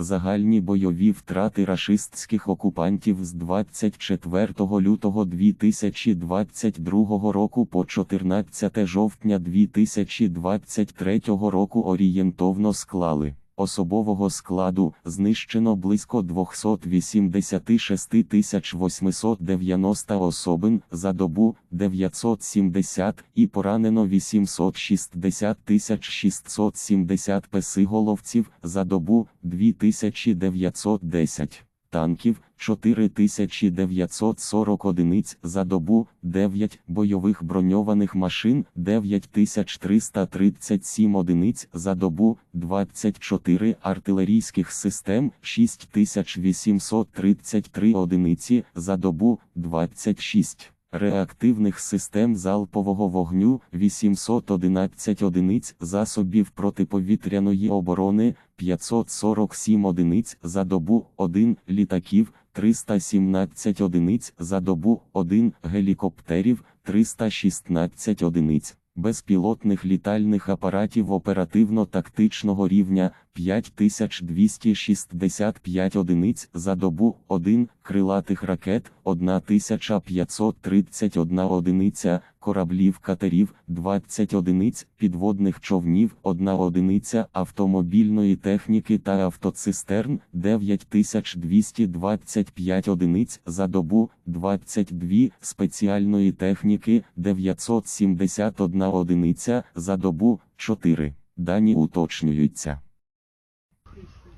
Загальні бойові втрати рашистських окупантів з 24 лютого 2022 року по 14 жовтня 2023 року орієнтовно склали. Особового складу знищено близько 286 890 особин за добу 970 і поранено 860 670 песиголовців за добу 2910 танків 4940 одиниць за добу, 9 бойових броньованих машин 9337 одиниць за добу, 24 артилерійських систем 6833 одиниці за добу, 26 реактивних систем залпового вогню 811 одиниць засобів протиповітряної оборони 547 одиниць за добу, 1 літаків 317 одиниць за добу, 1 гелікоптерів 316 одиниць. Безпілотних літальних апаратів оперативно-тактичного рівня 5265 одиниць за добу, 1 крилатих ракет 1531 одиниця, кораблів катерів 20 одиниць, підводних човнів 1 одиниця, автомобільної техніки та автоцистерн 9225 одиниць за добу, 22 спеціальної техніки 971 одиниця за добу, 4. Дані уточнюються.